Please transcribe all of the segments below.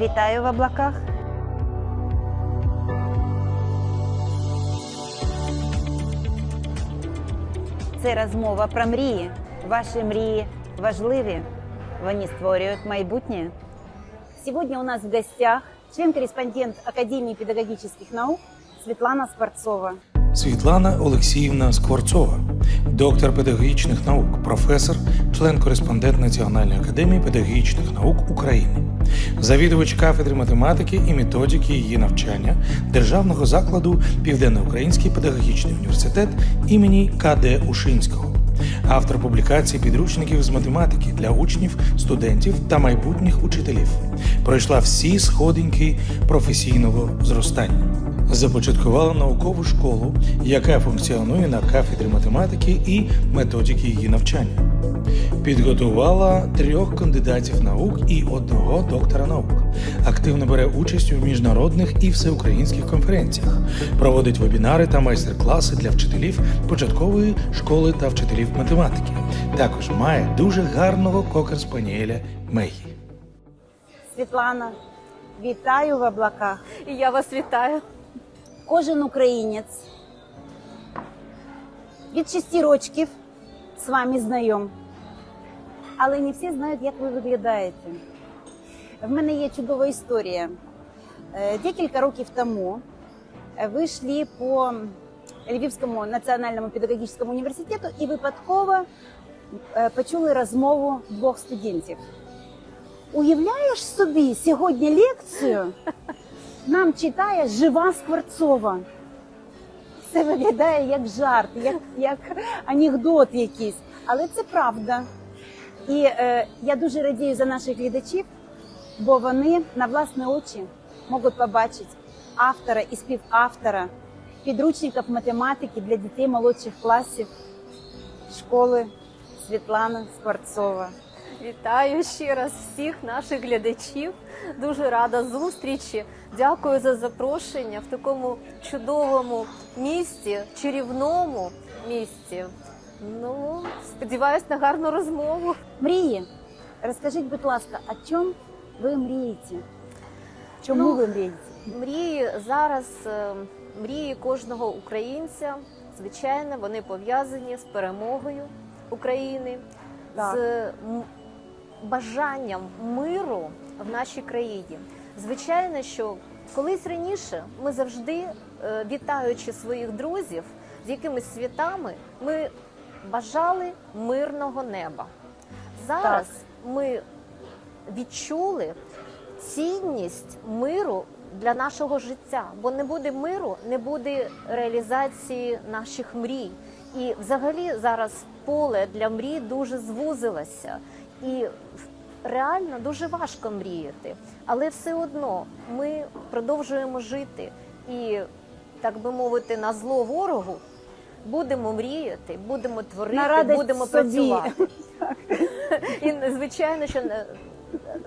Вітаю в облаках. Це розмова про мрії. Ваші мрії важливі. Вони створюють майбутнє. Сегодня у нас в гостях член-корреспондент Академии педагогических наук Светлана Скворцова. Світлана Олексіївна Скворцова, доктор педагогічних наук, професор, член-кореспондент Національної академії педагогічних наук України, завідувач кафедри математики і методики її навчання Державного закладу Південноукраїнський педагогічний університет імені КД Ушинського, автор публікацій підручників з математики для учнів, студентів та майбутніх учителів. Пройшла всі сходинки професійного зростання започаткувала наукову школу, яка функціонує на кафедрі математики і методики її навчання. Підготувала трьох кандидатів наук і одного доктора наук. Активно бере участь у міжнародних і всеукраїнських конференціях, проводить вебінари та майстер-класи для вчителів початкової школи та вчителів математики. Також має дуже гарного кокер-спаніеля Мегі. Світлана, вітаю в облаках. І я вас вітаю. Кожен українець від шести рочків з вами знайом. Але не всі знають, як ви виглядаєте. В мене є чудова історія. Е, Декілька років тому е, ви йшли по Львівському національному педагогічному університету і випадково е, почули розмову двох студентів. Уявляєш собі сьогодні лекцію нам читає жива Скворцова. Це виглядає як жарт, як, як анекдот якийсь. Але це правда. І е, я дуже радію за наших глядачів, бо вони на власні очі можуть побачити автора і співавтора підручників математики для дітей молодших класів школи Світлана Скворцова. Вітаю ще раз всіх наших глядачів. Дуже рада зустрічі. Дякую за запрошення в такому чудовому місті, чарівному місті. Ну, сподіваюсь на гарну розмову. Мрії. Розкажіть, будь ласка, о чому ви мрієте? Чому Ну, ви мрієте? Мрії зараз, е, мрії кожного українця, звичайно, вони пов'язані з перемогою України, Так. з бажанням миру в нашій країні. Звичайно, що колись раніше ми завжди, е, вітаючи своїх друзів з якимись святами, ми бажали мирного неба. Зараз ми відчули цінність миру для нашого життя, бо не буде миру, не буде реалізації наших мрій. І взагалі зараз поле для мрій дуже звузилося, і реально дуже важко мріяти. Але все одно ми продовжуємо жити і, так би мовити, на зло ворогу. Будемо мріяти, будемо творити, На радість будемо собі. працювати. І звичайно, що е,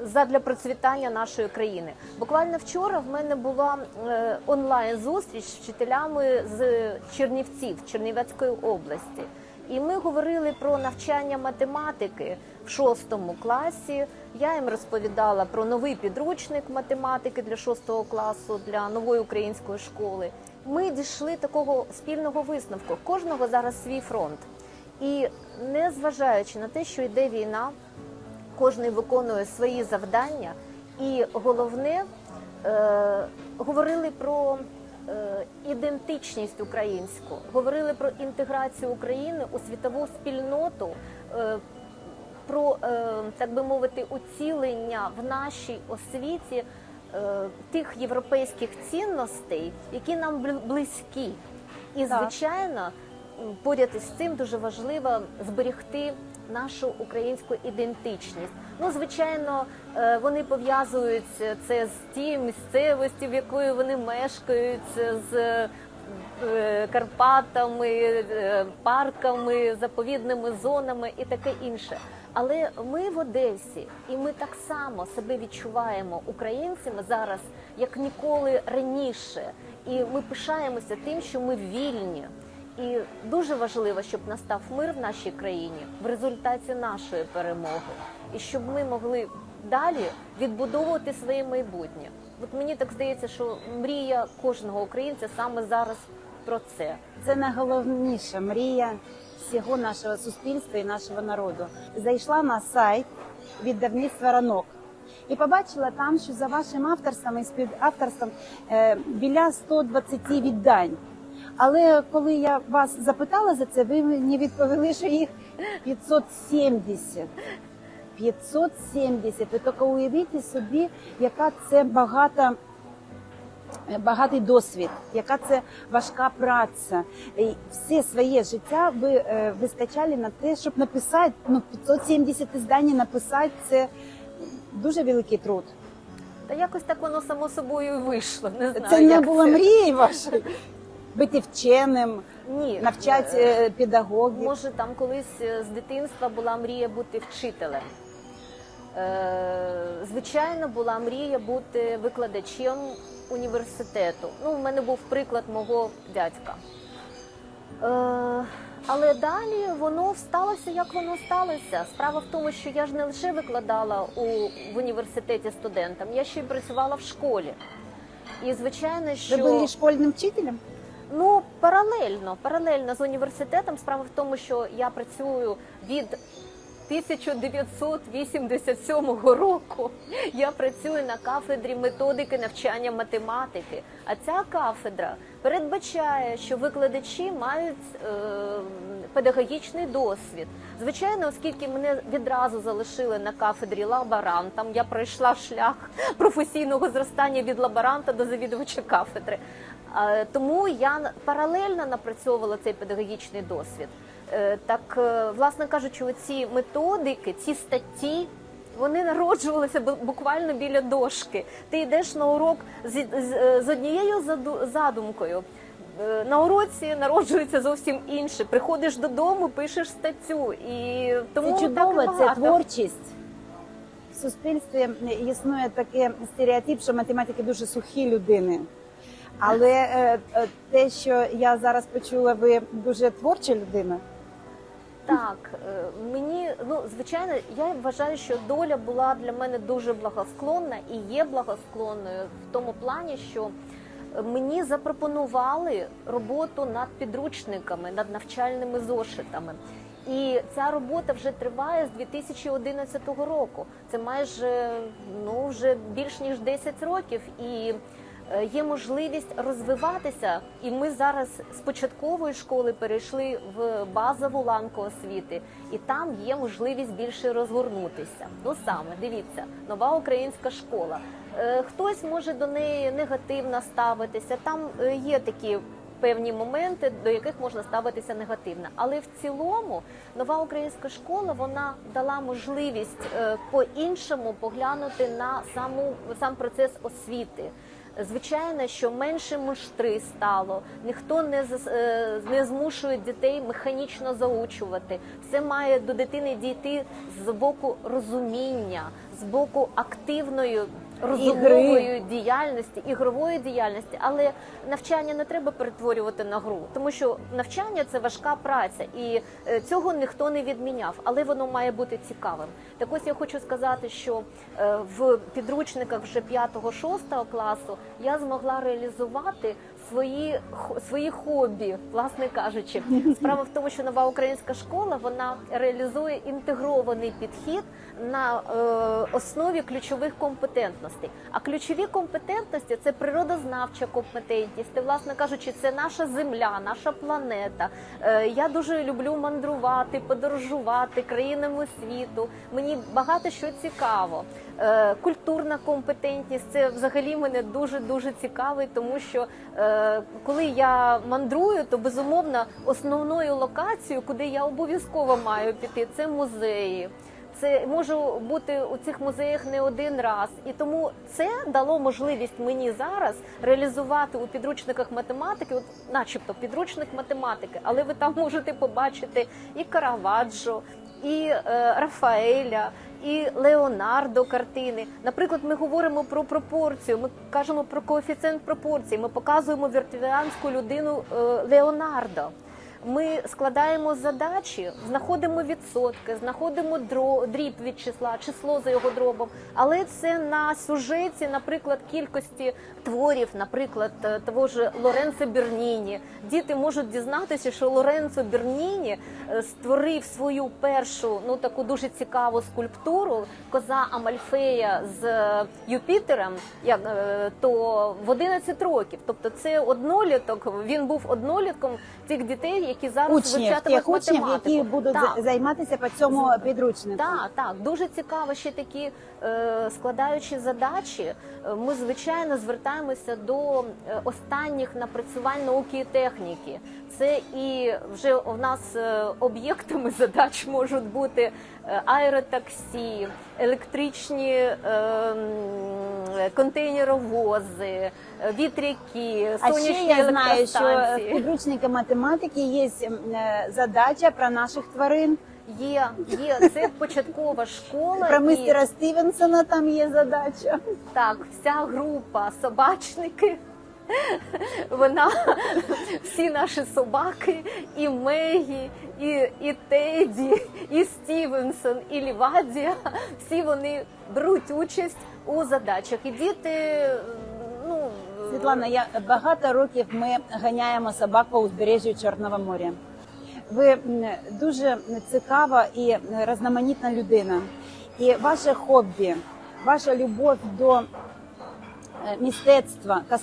задля процвітання нашої країни. Буквально вчора в мене була е, онлайн зустріч з вчителями з Чернівців Чернівецької області. І ми говорили про навчання математики в шостому класі. Я їм розповідала про новий підручник математики для шостого класу для нової української школи. Ми дійшли такого спільного висновку. Кожного зараз свій фронт. І не зважаючи на те, що йде війна, кожен виконує свої завдання, і головне е, говорили про е, ідентичність українську, говорили про інтеграцію України у світову спільноту. Е, про е, так би мовити уцілення в нашій освіті тих європейських цінностей, які нам близькі, і звичайно, поряд із цим дуже важливо зберегти нашу українську ідентичність. Ну, звичайно, е, вони пов'язують це з тією місцевості, в якої вони мешкають, з е, Карпатами, е, парками, заповідними зонами і таке інше. Але ми в Одесі, і ми так само себе відчуваємо українцями зараз, як ніколи раніше. І ми пишаємося тим, що ми вільні. І дуже важливо, щоб настав мир в нашій країні в результаті нашої перемоги, і щоб ми могли далі відбудовувати своє майбутнє. От мені так здається, що мрія кожного українця саме зараз про це. Це найголовніша мрія всього нашого суспільства і нашого народу. Зайшла на сайт віддавництва ранок і побачила там, що за вашим авторством і співавторством е, біля 120 віддань. Але коли я вас запитала за це, ви мені відповіли, що їх 570. 570. Ви тільки уявіть собі, яка це багата багатий досвід, яка це важка праця. І все своє життя ви е, вистачали на те, щоб написати ну 570 здань написати це дуже великий труд. Та якось так воно само собою вийшло. Не знаю, Це не було це. мрією вашою бути вченим, Ні, навчати Е, е, педагогів. Може, там колись е, з дитинства була мрія бути вчителем. Звичайно, була мрія бути викладачем університету. Ну, в мене був приклад мого дядька. Е, Але далі воно сталося, як воно сталося. Справа в тому, що я ж не лише викладала у, в університеті студентам, я ще й працювала в школі. І звичайно, що Ви були школьним вчителем? Ну, паралельно, паралельно з університетом. Справа в тому, що я працюю від 1987 року. Я працюю на кафедрі методики навчання математики. А ця кафедра передбачає, що викладачі мають е, педагогічний досвід. Звичайно, оскільки мене відразу залишили на кафедрі лаборантом, я пройшла шлях професійного зростання від лаборанта до завідувача кафедри. Е, Тому я паралельно напрацьовувала цей педагогічний досвід. Е, Так, е, власне кажучи, оці методики, ці статті. Вони народжувалися буквально біля дошки. Ти йдеш на урок з, з, е, з однією задумкою. На уроці народжується зовсім інше. Приходиш додому, пишеш статтю, і тому Це чудово, так це творчість. В суспільстві існує таке стереотип, що математики дуже сухі людини. Але те, що я зараз почула, ви дуже творча людина. Так, е, мені ну звичайно, я вважаю, що доля була для мене дуже благосклонна і є благосклонною в тому плані, що мені запропонували роботу над підручниками, над навчальними зошитами. І ця робота вже триває з 2011 року. Це майже ну вже більш ніж 10 років і. Е, Є можливість розвиватися, і ми зараз з початкової школи перейшли в базову ланку освіти, і там є можливість більше розгорнутися. Ну саме дивіться, нова українська школа. Е, Хтось може до неї негативно ставитися. Там е, є такі певні моменти, до яких можна ставитися негативно. Але в цілому нова українська школа вона дала можливість по-іншому поглянути на саму сам процес освіти. Звичайно, що менше муштри стало, ніхто не е, не змушує дітей механічно заучувати. Все має до дитини дійти з боку розуміння, з боку активної розумової діяльності, ігрової діяльності, але навчання не треба перетворювати на гру, тому що навчання це важка праця, і е, цього ніхто не відміняв, але воно має бути цікавим. Так ось я хочу сказати, що е, в підручниках вже 5-6 класу я змогла реалізувати свої свої хобі, власне кажучи. Справа в тому, що нова українська школа вона реалізує інтегрований підхід на е, основі ключових компетентностей. А ключові компетентності це природознавча компетентність. Це, власне кажучи, це наша земля, наша планета. Е, я дуже люблю мандрувати, подорожувати країнами світу. Мені багато що цікаво. Е, культурна компетентність це взагалі мене дуже дуже цікавить, тому що е, коли я мандрую, то безумовно основною локацією, куди я обов'язково маю піти, це музеї. Це можу бути у цих музеях не один раз, і тому це дало можливість мені зараз реалізувати у підручниках математики, от, начебто підручник математики, але ви там можете побачити і Караваджо, і е, Рафаеля, і Леонардо картини. Наприклад, ми говоримо про пропорцію. Ми кажемо про коефіцієнт пропорції. Ми показуємо віртуанську людину е, Леонардо. Ми складаємо задачі, знаходимо відсотки, знаходимо дріб від числа, число за його дробом. Але це на сюжеті, наприклад, кількості творів, наприклад, е, того ж Лоренцо Берніні. Діти можуть дізнатися, що Лоренцо Берніні е, створив свою першу ну таку дуже цікаву скульптуру коза Амальфея з е, Юпітером, як то в 11 років. Тобто це одноліток. Він був однолітком тих дітей, які зараз Учнів, вивчатимуть тих учнів, математику. які будуть Так. займатися по цьому підручнику. Так, так, дуже цікаво ще такі е, складаючі задачі. Е, Ми звичайно звертаємося до е, останніх напрацювань науки і техніки. Це і вже у нас е, об'єктами задач можуть бути аеротаксі, електричні е, контейнеровози, е, вітряки, А ще я знаю, що в підручнику математики є е, задача про наших тварин. Є, є це початкова школа. Про і- мистера Стівенсона там є задача. Так, вся група собачники. Вона всі наші собаки, і Мегі, і, і Теді, і Стівенсон, і Лівадія. Всі вони беруть участь у задачах. І діти, ну Світлана, я багато років ми ганяємо собак по узбережжю Чорного моря. Ви дуже цікава і різноманітна людина. І ваше хобі, ваша любов до е, мистецтва та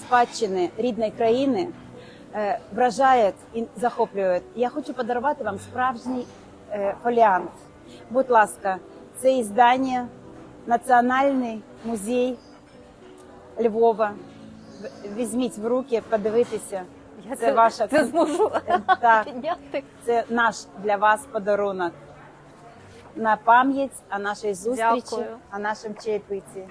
рідної країни е, вражає і захоплює. Я хочу подарувати вам справжній е, фоліант. Будь ласка, це іздання Національний музей Львова. Візьміть в руки, подивитися. я Це ваша це зможу Так. підняти. Це наш для вас подарунок на пам'ять о нашій зустрічі, Дякую. о нашому чаєпиті.